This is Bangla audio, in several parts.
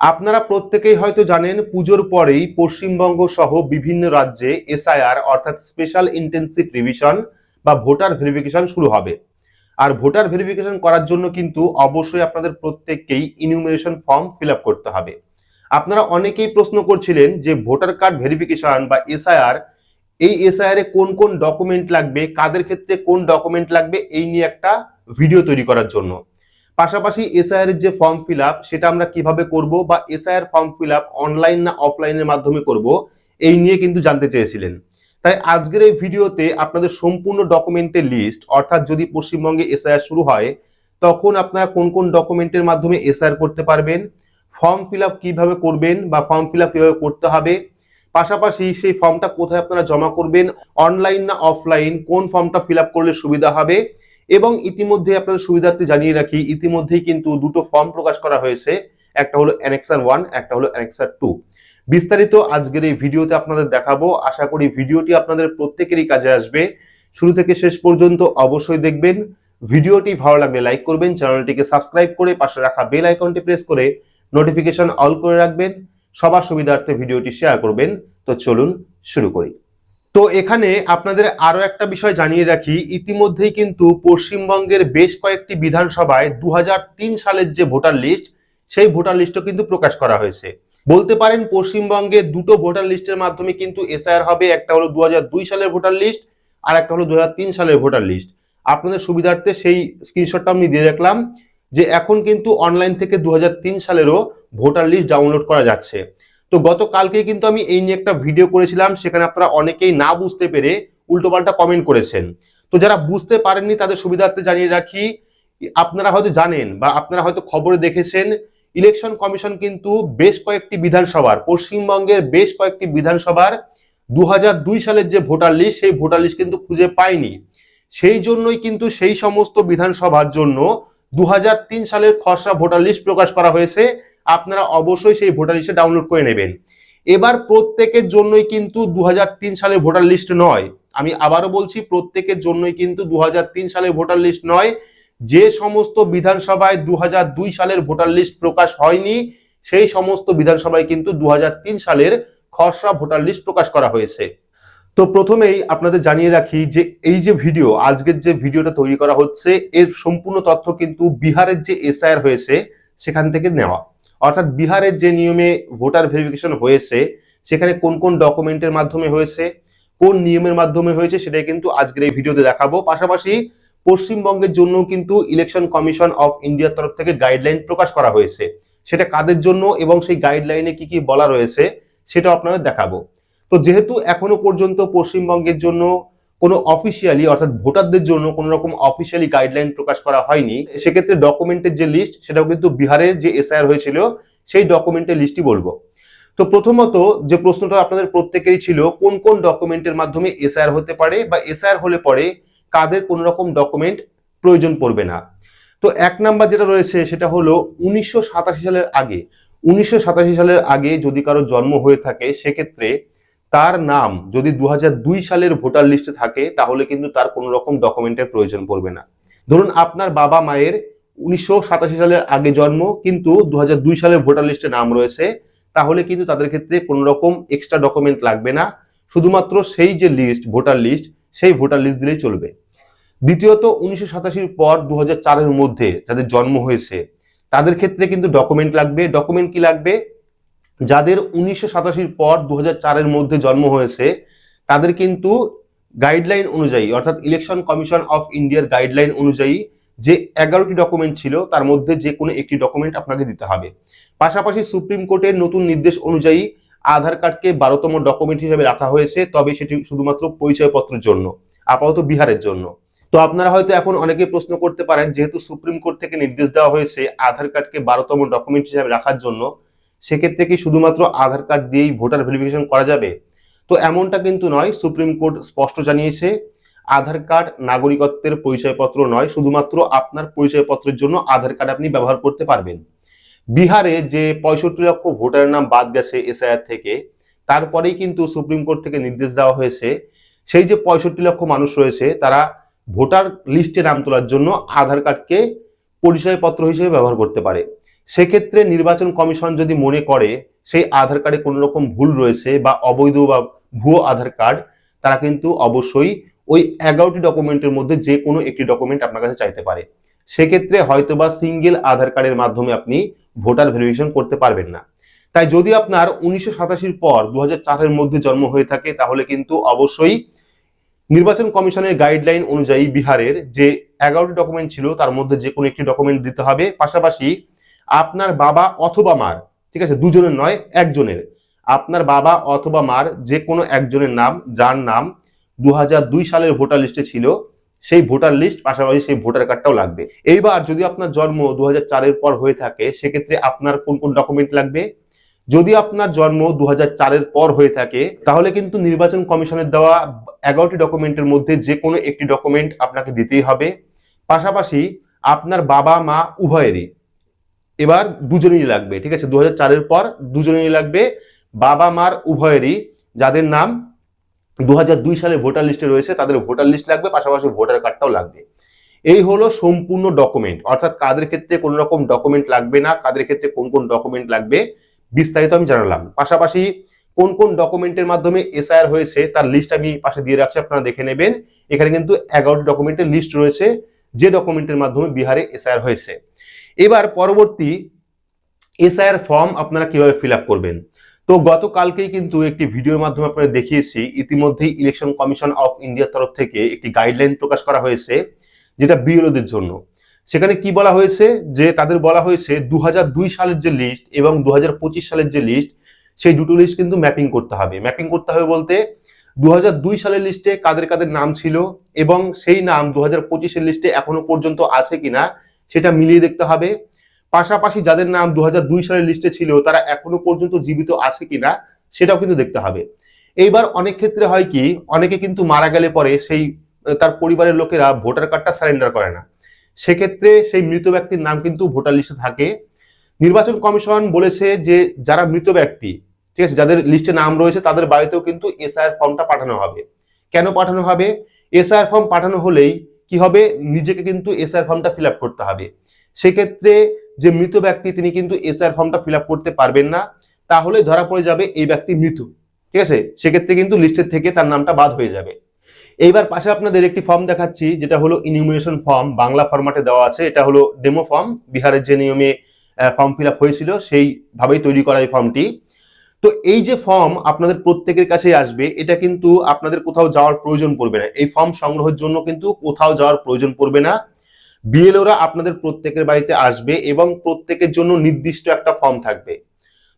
আপনারা প্রত্যেকেই হয়তো জানেন, পুজোর পরেই পশ্চিমবঙ্গ সহ বিভিন্ন রাজ্যে এসআইআর অর্থাৎ স্পেশাল ইন্টেন্সিভ রিভিশন বা ভোটার ভেরিফিকেশন শুরু হবে। আর ভোটার ভেরিফিকেশন করার জন্য কিন্তু অবশ্যই আপনাদের প্রত্যেককেই ইনিউমিনেশন ফর্ম ফিল করতে হবে। আপনারা অনেকেই প্রশ্ন করছিলেন যে ভোটার কার্ড ভেরিফিকেশন বা এসআইআর এই এসআইআর এ কোন কোন ডকুমেন্ট লাগবে, কাদের ক্ষেত্রে কোন ডকুমেন্ট লাগবে, এই নিয়ে একটা ভিডিও তৈরি করার জন্য। পাশাপাশি এসআইআর যে ফর্ম ফিল সেটা আমরা কীভাবে করব বা এসআইআর ফর্ম ফিল অনলাইন না অফলাইনের মাধ্যমে করব, এই নিয়ে কিন্তু জানতে চেয়েছিলেন। তাই আজকের এই ভিডিওতে আপনাদের সম্পূর্ণ ডকুমেন্টের লিস্ট অর্থাৎ যদি পশ্চিমবঙ্গে এসআইআর শুরু হয়, তখন আপনারা কোন কোন ডকুমেন্টের মাধ্যমে এসআইআর করতে পারবেন ফর্ম ফিল আপ কীভাবে করবেন বা ফর্ম ফিল আপ কীভাবে করতে হবে, পাশাপাশি সেই ফর্মটা কোথায় আপনারা জমা করবেন অনলাইন না অফলাইন কোন ফর্মটা ফিল করলে সুবিধা হবে এবং ইতিমধ্যে আপনাদের সুবিধার্থে জানিয়ে রাখি, ইতিমধ্যেই কিন্তু দুটো ফর্ম প্রকাশ করা হয়েছে। একটা হলো অ্যানেক্সার ওয়ান একটা হলো অ্যানেক্সার টু বিস্তারিত আজকের এই ভিডিওতে আপনাদের দেখাবো। আশা করি ভিডিওটি আপনাদের প্রত্যেকেরই কাজে আসবে। শুরু থেকে শেষ পর্যন্ত অবশ্যই দেখবেন। ভিডিওটি ভালো লাগলে লাইক করবেন, চ্যানেলটিকে সাবস্ক্রাইব করে পাশে রাখা বেল আইকনটি প্রেস করে নোটিফিকেশন অল করে রাখবেন। সবার সুবিধার্থে ভিডিওটি শেয়ার করবেন। তো চলুন শুরু করি। তো এখানে আপনাদের আরও একটা বিষয় জানিয়ে রাখি, ইতিমধ্যেই কিন্তু পশ্চিমবঙ্গের বেশ কয়েকটি বিধানসভায় দু হাজার তিন সালের যে ভোটার লিস্ট, সেই ভোটার লিস্টও কিন্তু প্রকাশ করা হয়েছে। বলতে পারেন পশ্চিমবঙ্গে দুটো ভোটার লিস্টের মাধ্যমে কিন্তু এসআইআর হবে, একটা হলো দু হাজার দুই সালের ভোটার লিস্ট আর একটা হলো দু হাজার তিন সালের ভোটার লিস্ট। আপনাদের সুবিধার্থে সেই স্ক্রিনশটটা আমি দিয়ে রাখলাম যে এখন কিন্তু অনলাইন থেকে দু হাজার তিন সালেরও ভোটার লিস্ট ডাউনলোড করা যাচ্ছে। তো গতকালকে কিন্তু আমি এই নিয়ে একটা ভিডিও করেছিলাম, সেখানে আপনারা অনেকেই না বুঝতে পেরে উল্টোপাল্টা কমেন্ট করেছেন। তো যারা বুঝতে পারেননি, তাদের সুবিধার্থে জানিয়ে রাখি, আপনারা হয়তো জানেন বা আপনারা হয়তো খবরে দেখেছেন ইলেকশন কমিশন কিন্তু বেশ কয়েকটি বিধানসভার, পশ্চিমবঙ্গের বেশ কয়েকটি বিধানসভার দু দুই সালের যে ভোটার লিস্ট সেই ভোটার লিস্ট কিন্তু খুঁজে পায়নি। সেই জন্যই কিন্তু সেই সমস্ত বিধানসভার জন্য দু হাজার তিন সালের খসড়া ভোটার লিস্ট প্রকাশ করা হয়েছে। আপনারা অবশ্যই সেই ভোটার লিস্টে ডাউনলোড করে নেবেন। এবার প্রত্যেকের জন্যই কিন্তু দু সালের ভোটার লিস্ট নয়। আমি আবারও বলছি, প্রত্যেকের জন্যই কিন্তু দু হাজার তিন সালে ভোটার লিস্ট নয়। যে সমস্ত বিধানসভায় দু হাজার দুই সালের ভোটার লিস্ট প্রকাশ হয়নি, সেই সমস্ত বিধানসভায় কিন্তু দু হাজার তিন সালের খসড়া ভোটার লিস্ট প্রকাশ করা হয়েছে। তো প্রথমেই আপনাদের জানিয়ে রাখি যে এই যে ভিডিও, আজকের যে ভিডিওটা তৈরি করা হচ্ছে, এর সম্পূর্ণ তথ্য কিন্তু বিহারের যে এসআইআর হয়েছে, সেখান থেকে নেওয়া। অর্থাৎ বিহারের যে নিয়মে ভোটার ভেরিফিকেশন হয়েছে, সেখানে কোন কোন ডকুমেন্টের মাধ্যমে হয়েছে, কোন নিয়মের মাধ্যমে হয়েছে, সেটাই কিন্তু আজকের এই ভিডিওতে দেখাবো। পাশাপাশি পশ্চিমবঙ্গের জন্য কিন্তু ইলেকশন কমিশন অফ ইন্ডিয়ার তরফ থেকে গাইডলাইন প্রকাশ করা হয়েছে। সেটা কাদের জন্য এবং সেই গাইডলাইনে কি কি বলা রয়েছে সেটা আপনাদের দেখাবো। তো যেহেতু এখনও পর্যন্ত পশ্চিমবঙ্গের জন্য কোনো অফিসিয়ালি অর্থাৎ ভোটারদের জন্য কোনো রকম অফিসিয়ালি গাইডলাইন প্রকাশ করা হয়নি, সেক্ষেত্রে ডকুমেন্টের যে লিস্ট সেটাও কিন্তু বিহারের যে এসআইআর হয়েছিল, সেই ডকুমেন্টের লিস্টই বলব। তো প্রথমত যে প্রশ্নটা আপনাদের প্রত্যেকেরই ছিল, কোন কোন ডকুমেন্টের মাধ্যমে এসআইআর হতে পারে বা এসআইআর হলে পরে কাদের কোন রকম ডকুমেন্ট প্রয়োজন পড়বে না? তো এক নাম্বার যেটা রয়েছে, সেটা হলো উনিশশো সাতাশি সালের আগে, উনিশশো সাতাশি সালের আগে যদি কারও জন্ম হয়ে থাকে, সেক্ষেত্রে তার নাম যদি দু হাজার দুই সালের ভোটার লিস্টে থাকে, তাহলে কিন্তু তার কোনো রকম ডকুমেন্টের প্রয়োজন পড়বে না। ধরুন আপনার বাবা মায়ের উনিশশো সাতাশি সালের আগে জন্ম, কিন্তু দু সালের ভোটার লিস্টে নাম রয়েছে, তাহলে কিন্তু তাদের ক্ষেত্রে কোনো রকম এক্সট্রা ডকুমেন্ট লাগবে না। শুধুমাত্র সেই যে লিস্ট ভোটার লিস্ট সেই ভোটার লিস্ট দিলেই চলবে। দ্বিতীয়ত, উনিশশো সাতাশির পর দু চারের মধ্যে যাদের জন্ম হয়েছে, তাদের ক্ষেত্রে কিন্তু ডকুমেন্ট লাগবে। ডকুমেন্ট কি লাগবে? যাদের উনিশশো সাতাশির পর দু চারের মধ্যে জন্ম হয়েছে, তাদের কিন্তু গাইডলাইন অনুযায়ী, অর্থাৎ ইলেকশন কমিশন অফ ইন্ডিয়ার গাইডলাইন অনুযায়ী যে এগারোটি ডকুমেন্ট ছিল, তার মধ্যে যে কোনো একটি ডকুমেন্ট আপনাকে দিতে হবে। পাশাপাশি সুপ্রিম কোর্টের নতুন নির্দেশ অনুযায়ী আধার কার্ডকে বারোতম ডকুমেন্ট হিসেবে রাখা হয়েছে, তবে সেটি শুধুমাত্র পরিচয়পত্রের জন্য, আপাতত বিহারের জন্য। তো আপনারা হয়তো এখন অনেকে প্রশ্ন করতে পারেন, যেহেতু সুপ্রিম কোর্ট থেকে নির্দেশ দেওয়া হয়েছে আধার কার্ডকে বারোতম ডকুমেন্ট হিসাবে রাখার জন্য সেক্ষেত্রে কি শুধুমাত্র আধার কার্ড দিয়েই ভোটার ভেরিফিকেশন করা যাবে? তো এমনটা কিন্তু নয়, সুপ্রিম কোর্ট স্পষ্ট জানিয়েছে, আধার কার্ড নাগরিকত্বের পরিচয়পত্র নয়, শুধুমাত্র আপনার পরিচয়পত্রের জন্য আধার কার্ড আপনি ব্যবহার করতে পারবেন। বিহারে যে পঁয়ষট্টি লক্ষ ভোটারের নাম বাদ গেছে এসআইআর থেকে, তারপরেই কিন্তু সুপ্রিম কোর্ট থেকে নির্দেশ দেওয়া হয়েছে, সেই যে পঁয়ষট্টি লক্ষ মানুষ রয়েছে, তারা ভোটার লিস্টে নাম তোলার জন্য আধার কার্ডকে পরিচয়পত্র হিসেবে ব্যবহার করতে পারে। সেক্ষেত্রে নির্বাচন কমিশন যদি মনে করে সেই আধার কার্ডে কোনো রকম ভুল রয়েছে বা অবৈধ বা ভুয়ো আধার কার্ড, তারা কিন্তু অবশ্যই ওই এগারোটি ডকুমেন্টের মধ্যে যে কোনো একটি ডকুমেন্ট আপনার কাছে চাইতে পারে। সেক্ষেত্রে হয়তো বা সিঙ্গেল আধার কার্ডের মাধ্যমে আপনি ভোটার ভেরিফিকেশন করতে পারবেন না। তাই যদি আপনার উনিশশো সাতাশির পর দু চারের মধ্যে জন্ম হয়ে থাকে, তাহলে কিন্তু অবশ্যই নির্বাচন কমিশনের গাইডলাইন অনুযায়ী বিহারের যে এগারোটি ডকুমেন্ট ছিল, তার মধ্যে যে কোনো একটি ডকুমেন্ট দিতে হবে। পাশাপাশি আপনার বাবা অথবা মার, ঠিক আছে, দুজনের নয়, একজনের। আপনার বাবা অথবা মার, যে কোনো একজনের নাম, যার নাম দু হাজার দুই সালের ভোটার লিস্টে ছিল, সেই ভোটার লিস্ট, পাশাপাশি সেই ভোটার কার্ডটাও লাগবে। এইবার যদি আপনার জন্ম দু চারের পর হয়ে থাকে, সেক্ষেত্রে আপনার কোন কোন ডকুমেন্ট লাগবে? যদি আপনার জন্ম দু চারের পর হয়ে থাকে, তাহলে কিন্তু নির্বাচন কমিশনের দেওয়া এগারোটি ডকুমেন্টের মধ্যে যে কোনো একটি ডকুমেন্ট আপনাকে দিতেই হবে। পাশাপাশি আপনার বাবা মা উভয়েরই এবার দুজনেই লাগবে, ঠিক আছে? দু চারের পর দুজনেই লাগবে। বাবা, মার, উভয়েরই, যাদের নাম দু দুই সালে ভোটার লিস্টে রয়েছে, তাদের ভোটার লিস্ট লাগবে, পাশাপাশি ভোটার কার্ডটাও লাগবে। এই হলো সম্পূর্ণ ডকুমেন্ট, অর্থাৎ কাদের ক্ষেত্রে কোন রকম ডকুমেন্ট লাগবে না, কাদের ক্ষেত্রে কোন কোন ডকুমেন্ট লাগবে, বিস্তারিত আমি জানালাম। পাশাপাশি কোন কোন ডকুমেন্টের মাধ্যমে এসআইআর হয়েছে, তার লিস্ট আমি পাশে দিয়ে রাখছি, আপনারা দেখে নেবেন। এখানে কিন্তু এগারোটি ডকুমেন্টের লিস্ট রয়েছে। যে ডকুমেন্টের মাধ্যমে বিহারে এসআইআর হয়েছে। এবার পরবর্তী এসআইআর ফর্ম আপনারা কীভাবে ফিল করবেন? তো গতকালকেই কিন্তু একটি ভিডিওর মাধ্যমে আপনারা দেখিয়েছি, ইতিমধ্যেই ইলেকশন কমিশন অফ ইন্ডিয়ার তরফ থেকে একটি গাইডলাইন প্রকাশ করা হয়েছে, যেটা বিএলওদের জন্য। সেখানে কি বলা হয়েছে? যে তাদের বলা হয়েছে দু হাজার দুই সালের যে লিস্ট এবং দু হাজার পঁচিশ সালের যে লিস্ট সেই দুটো লিস্ট কিন্তু ম্যাপিং করতে হবে। ম্যাপিং করতে হবে বলতে দু হাজার দুই সালের লিস্টে কাদের কাদের নাম ছিল এবং সেই নাম দু হাজার পঁচিশের লিস্টে এখনও পর্যন্ত আছে কিনা সেটা মিলিয়ে দেখতে হবে। পাশাপাশি যাদের নাম দু হাজার দুই সালের লিস্টে ছিল, তারা এখনও পর্যন্ত জীবিত আছে কিনা সেটাও কিন্তু দেখতে হবে। এইবার অনেক ক্ষেত্রে হয় কি, অনেকে কিন্তু মারা গেলে পরে সেই, তার পরিবারের লোকেরা ভোটার কার্ডটা সারেন্ডার করে না। সেক্ষেত্রে সেই মৃত ব্যক্তির নাম কিন্তু ভোটার লিস্টে থাকে। নির্বাচন কমিশন বলেছে যে, যারা মৃত ব্যক্তি ঠিক আছে? যাদের লিস্টে নাম রয়েছে, তাদের বাড়িতেও কিন্তু এসআইআর ফর্মটা পাঠানো হবে। কেন পাঠানো হবে? এসআইআর ফর্ম পাঠানো হলেই কি হবে? নিজেকে কিন্তু এসআইআর ফর্মটা ফিল করতে হবে। সেক্ষেত্রে যে মৃত ব্যক্তি, তিনি কিন্তু এসআইআর ফর্মটা ফিল করতে পারবেন না। তাহলে ধরা পড়ে যাবে এই ব্যক্তি মৃত। ঠিক আছে? সেক্ষেত্রে কিন্তু লিস্টের থেকে তার নামটা বাদ হয়ে যাবে। এইবার পাশে আপনাদের একটি ফর্ম দেখাচ্ছি, যেটা হলো ইনিউমিনেশন ফর্ম বাংলা ফরম্যাটে দেওয়া আছে। এটা হলো ডেমো ফর্ম বিহারের যে নিয়মে ফর্ম ফিল হয়েছিল সেইভাবেই তৈরি করা এই ফর্মটি তো এই যে ফর্ম আপনাদের প্রত্যেকের কাছেই আসবে, এটা কিন্তু আপনাদের কোথাও যাওয়ার প্রয়োজন পড়বে না। এই ফর্ম সংগ্রহের জন্য কিন্তু কোথাও যাওয়ার প্রয়োজন পড়বে না। বিএলওরা আপনাদের প্রত্যেকের বাড়িতে আসবে এবং প্রত্যেকের জন্য নির্দিষ্ট একটা ফর্ম থাকবে।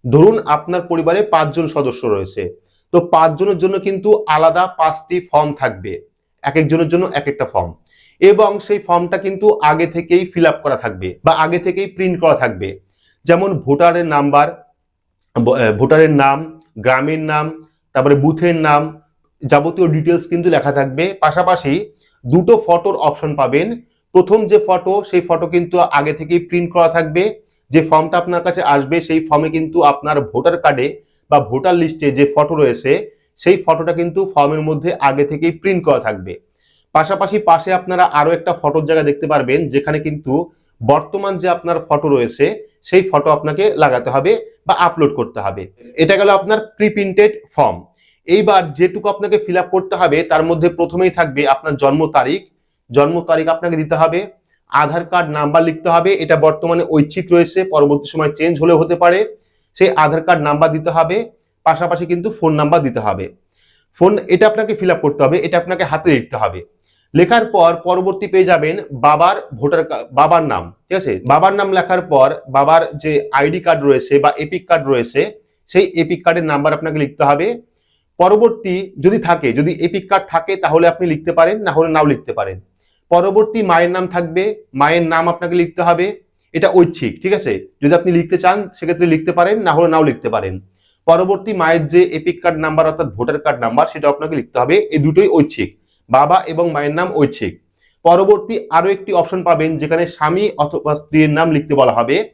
ধরুন আপনার পরিবারে পাঁচজন সদস্য রয়েছে, তো পাঁচজনের জন্য কিন্তু আলাদা পাঁচটি ফর্ম থাকবে এক একজনের জন্য এক একটা ফর্ম এবং সেই ফর্মটা কিন্তু আগে থেকেই ফিল করা থাকবে বা আগে থেকেই প্রিন্ট করা থাকবে। যেমন ভোটারের নাম্বার ভোটারের নাম, গ্রামের নাম, তারপরে বুথের নাম, যাবতীয় ডিটেলস কিন্তু লেখা থাকবে। পাশাপাশি দুটো ফটোর অপশন পাবেন। প্রথম যে ফটো সেই ফটো কিন্তু আগে থেকেই প্রিন্ট করা থাকবে। যে ফর্মটা আপনার কাছে আসবে, সেই ফর্মে কিন্তু আপনার ভোটার কার্ডে বা ভোটার লিস্টে যে ফটো রয়েছে, সেই ফটোটা কিন্তু ফর্মের মধ্যে আগে থেকেই প্রিন্ট করা থাকবে। পাশাপাশি পাশে আপনারা আরও একটা ফটোর জায়গা দেখতে পারবেন, যেখানে কিন্তু বর্তমান যে আপনার ফটো রয়েছে, সেই ফটো আপনাকে লাগাতে হবে বা আপলোড করতে হবে। এটা গেল আপনার প্রিপ্রিন্টেড ফর্ম এইবার যেটুকু আপনাকে ফিল করতে হবে, তার মধ্যে প্রথমেই থাকবে আপনার জন্ম তারিখ। জন্ম তারিখ আপনাকে দিতে হবে। আধার কার্ড নাম্বার লিখতে হবে। এটা বর্তমানে ঐচ্ছিক রয়েছে, পরবর্তী সময় চেঞ্জ হলেও হতে পারে। সেই আধার কার্ড নাম্বার দিতে হবে। পাশাপাশি কিন্তু ফোন নাম্বার দিতে হবে। ফোন এটা আপনাকে ফিল করতে হবে। এটা আপনাকে হাতে লিখতে হবে। লেখার পর পরবর্তী পেয়ে যাবেন বাবার ভোটার বাবার নাম, ঠিক আছে? বাবার নাম লেখার পর বাবার যে আইডি কার্ড রয়েছে বা এপিক কার্ড রয়েছে, সেই এপিক কার্ডের নাম্বার আপনাকে লিখতে হবে। পরবর্তী যদি থাকে, যদি এপিক কার্ড থাকে, তাহলে আপনি লিখতে পারেন, না হলে নাও লিখতে পারেন। পরবর্তী মায়ের নাম থাকবে, মায়ের নাম আপনাকে লিখতে হবে। এটা ঐচ্ছিক, ঠিক আছে? যদি আপনি লিখতে চান, সেক্ষেত্রে লিখতে পারেন, না হলে নাও লিখতে পারেন। পরবর্তী মায়ের যে এপিক কার্ড নাম্বার, অর্থাৎ ভোটার কার্ড নাম্বার সেটা আপনাকে লিখতে হবে। এই দুটোই ঐচ্ছিক। বাবা এবং মায়ের নাম ঐচ্ছিক। পরবর্তী আরও একটি অপশন পাবেন যেখানে স্বামী অথবা স্ত্রীর নাম লিখতে বলা হবে।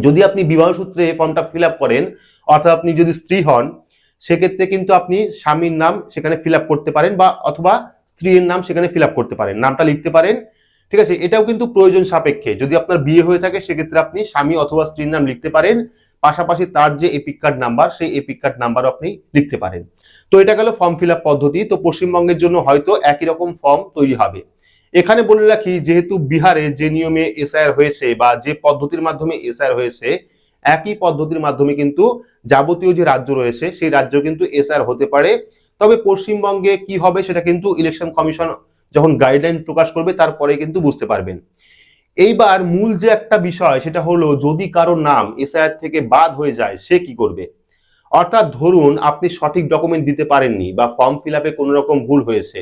যদি আপনি বিবাহ সূত্রে ফর্মটা ফিল করেন, অর্থাৎ আপনি যদি স্ত্রী হন, সেক্ষেত্রে কিন্তু আপনি স্বামীর নাম সেখানে ফিল করতে পারেন বা অথবা স্ত্রীর নাম সেখানে ফিল করতে পারেন। নামটা লিখতে পারেন। ঠিক আছে? এটাও কিন্তু প্রয়োজন সাপেক্ষে। যদি আপনার বিয়ে হয়ে থাকে, সেক্ষেত্রে আপনি স্বামী অথবা স্ত্রীর নাম লিখতে পারেন। পাশাপাশি তার যে এপিক কার্ড নাম্বার সেই এপিক কার্ড নাম্বারও আপনি লিখতে পারেন। তো এটা গেল ফর্ম ফিল পদ্ধতি। তো পশ্চিমবঙ্গের জন্য হয়তো একই রকম ফর্ম তৈরি হবে। এখানে বলে রাখি, যেহেতু বিহারে যে নিয়মে এসআইআর হয়েছে বা যে পদ্ধতির মাধ্যমে এসআইআর হয়েছে, একই পদ্ধতির মাধ্যমে কিন্তু যাবতীয় যে রাজ্য রয়েছে, সেই রাজ্য কিন্তু এসআইআর হতে পারে। তবে পশ্চিমবঙ্গে কি হবে সেটা কিন্তু ইলেকশন কমিশন যখন গাইডলাইন প্রকাশ করবে, তারপরে কিন্তু বুঝতে পারবেন। এইবার মূল যে একটা বিষয় সেটা হলো, যদি কারোর নাম এসআইআর থেকে বাদ হয়ে যায়, সে কি করবে? অর্থাৎ ধরুন আপনি সঠিক ডকুমেন্ট দিতে পারেননি বা ফর্ম ফিল আপে কোনো রকম ভুল হয়েছে।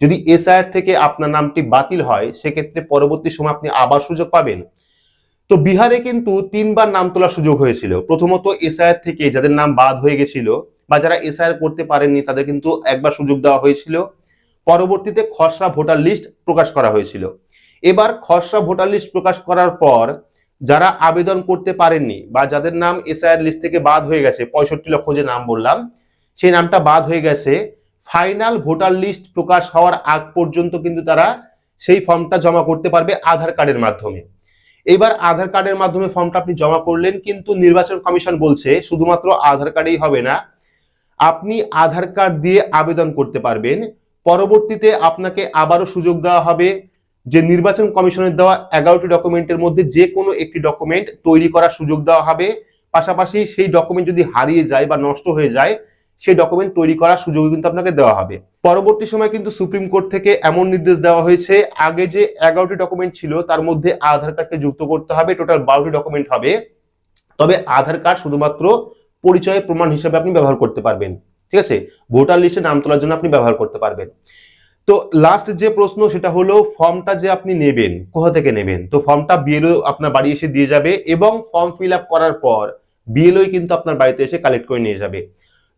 যদি এসআইআর থেকে আপনার নামটি বাতিল হয়, সেক্ষেত্রে পরবর্তী সময় আপনি আবার সুযোগ পাবেন। তো বিহারে কিন্তু তিনবার নাম তোলার সুযোগ হয়েছিল। প্রথমত এসআইআর থেকে যাদের নাম বাদ হয়ে গেছিল বা যারা এসআইআর করতে পারেননি, তাদের কিন্তু একবার সুযোগ দেওয়া হয়েছিল। পরবর্তীতে খসড়া ভোটার লিস্ট প্রকাশ করা হয়েছিল। এবার খসড়া ভোটার লিস্ট প্রকাশ করার পর যারা আবেদন করতে পারেননি বা যাদের নাম এসআইআর লিস্ট থেকে বাদ হয়ে গেছে, পঁয়ষট্টি লক্ষ যে নাম বললাম, সেই নামটা বাদ হয়ে গেছে ফাইনাল ভোটার লিস্ট প্রকাশ হওয়ার আগ পর্যন্ত কিন্তু তারা সেই ফর্মটা জমা করতে পারবে আধার কার্ডের মাধ্যমে। এবার আধার কার্ডের মাধ্যমে ফর্মটা আপনি জমা করলেন, কিন্তু নির্বাচন কমিশন বলছে শুধুমাত্র আধার কার্ডেই হবে না, আপনি আধার কার্ড দিয়ে আবেদন করতে পারবেন, পরবর্তীতে আপনাকে আবারও সুযোগ দেওয়া হবে যে নির্বাচন কমিশনের দেওয়া এগারোটি ডকুমেন্টের মধ্যে যে কোনো একটি ডকুমেন্ট তৈরি করার সুযোগ দেওয়া হবে। পাশাপাশি সেই ডকুমেন্ট যদি হারিয়ে যায় বা নষ্ট হয়ে যায়, সেই ডকুমেন্ট তৈরি করার সুযোগ কিন্তু আপনাকে দেওয়া হবে। পরবর্তী সময় কিন্তু সুপ্রিম কোর্ট থেকে এমন নির্দেশ দেওয়া হয়েছে, আগে যে এগারোটি ডকুমেন্ট ছিল তার মধ্যে আধার কার্ডকে যুক্ত করতে হবে, টোটাল বারোটি ডকুমেন্ট হবে। তবে আধার কার্ড শুধুমাত্র পরিচয় প্রমাণ হিসেবে আপনি ব্যবহার করতে পারবেন, ঠিক আছে? ভোটার লিস্টে নাম তোলার জন্য আপনি ব্যবহার করতে পারবেন। তো লাস্ট যে প্রশ্ন সেটা হলো ফর্মটা যে আপনি নেবেন, কোথা থেকে নেবেন? তো ফর্মটা বিএলও আপনার বাড়ি এসে দিয়ে যাবে এবং ফর্ম ফিল আপ করার পর বিএলওই কিন্তু আপনার বাড়িতে এসে কালেক্ট করে নিয়ে যাবে।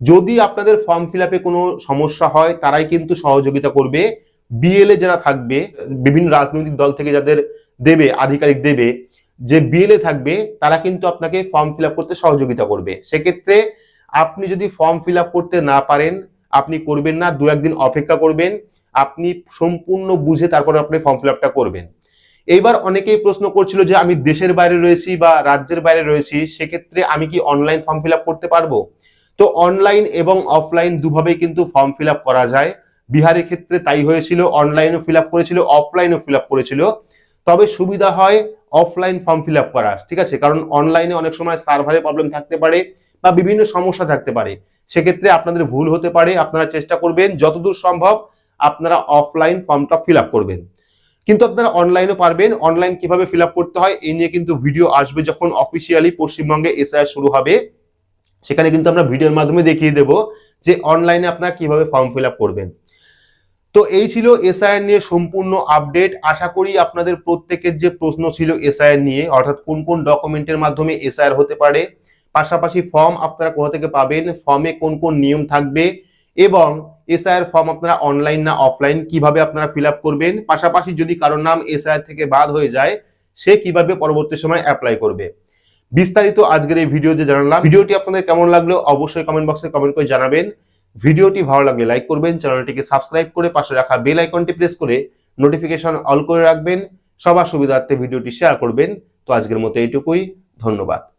যদি আপনাদের ফর্ম ফিল আপে কোনো সমস্যা হয়, তারাই কিন্তু সহযোগিতা করবে। বিএলএ যারা থাকবে, বিভিন্ন রাজনৈতিক দল থেকে যাদের দেবে, আধিকারিক দেবে, যে বিএলএ থাকবে, তারা কিন্তু আপনাকে ফর্ম ফিল করতে সহযোগিতা করবে। সেক্ষেত্রে আপনি যদি ফর্ম ফিল করতে না পারেন, আপনি করবেন না দু একদিন অপেক্ষা করবেন। আপনি সম্পূর্ণ বুঝে তারপরে আপনি ফর্ম ফিল আপটা করবেন। এইবার অনেকেই প্রশ্ন করছিল যে আমি দেশের বাইরে রয়েছি বা রাজ্যের বাইরে রয়েছি, সেক্ষেত্রে আমি কি অনলাইন ফর্ম ফিল আপ করতে পারব? তো অনলাইন এবং অফলাইন দুভাবেই কিন্তু ফর্ম ফিল আপ করা যায়। বিহারের ক্ষেত্রে তাই হয়েছিল অনলাইনও ফিল আপ করেছিল অফলাইনও ফিল আপ করেছিল। তবে সুবিধা হয় অফলাইন ফর্ম ফিল আপ করা ঠিক আছে? কারণ অনলাইনে অনেক সময় সার্ভারে প্রবলেম থাকতে পারে বা বিভিন্ন সমস্যা থাকতে পারে। সেক্ষেত্রে আপনাদের ভুল হতে পারে, আপনারা চেষ্টা করবেন, যতদূর সম্ভব আপনারা অফলাইন ফর্মটা ফিল করবেন। কিন্তু আপনারা অনলাইনও পারবেন। অনলাইন কীভাবে ফিল করতে হয়, এই নিয়ে কিন্তু ভিডিও আসবে যখন অফিসিয়ালি পশ্চিমবঙ্গে এসআই শুরু হবে। সেখানে কিন্তু আমরা ভিডিওর মাধ্যমে দেখিয়ে দেব যে অনলাইনে আপনারা কীভাবে ফর্ম ফিল করবেন। তো এই ছিল এসআইআর নিয়ে সম্পূর্ণ আপডেট আশা করি আপনাদের প্রত্যেকের যে প্রশ্ন ছিল এসআইআর নিয়ে, অর্থাৎ কোন কোন ডকুমেন্টের মাধ্যমে এসআইআর হতে পারে, পাশাপাশি ফর্ম আপনারা কোথা থেকে পাবেন ফর্মে কোন কোন নিয়ম থাকবে, এবং এসআইআর ফর্ম আপনারা অনলাইন না অফলাইন কীভাবে আপনারা ফিল করবেন? পাশাপাশি যদি কারোর নাম এসআইআর থেকে বাদ হয়ে যায়, সে কীভাবে পরবর্তী সময় অ্যাপ্লাই করবে? বিস্তারিত আজকের এই ভিডিও যে জানালাম। ভিডিওটি আপনাদের কেমন লাগল অবশ্যই কমেন্ট বক্সে কমেন্ট করে জানাবেন। ভিডিওটি ভালো লাগলে লাইক করবেন চ্যানেলটিকে সাবস্ক্রাইব করে পাশে রাখা বেল আইকনটি প্রেস করে নোটিফিকেশন অল করে রাখবেন। সবার সুবিধার্থে ভিডিওটি শেয়ার করবেন। তো আজকের মতো এইটুকুই। ধন্যবাদ।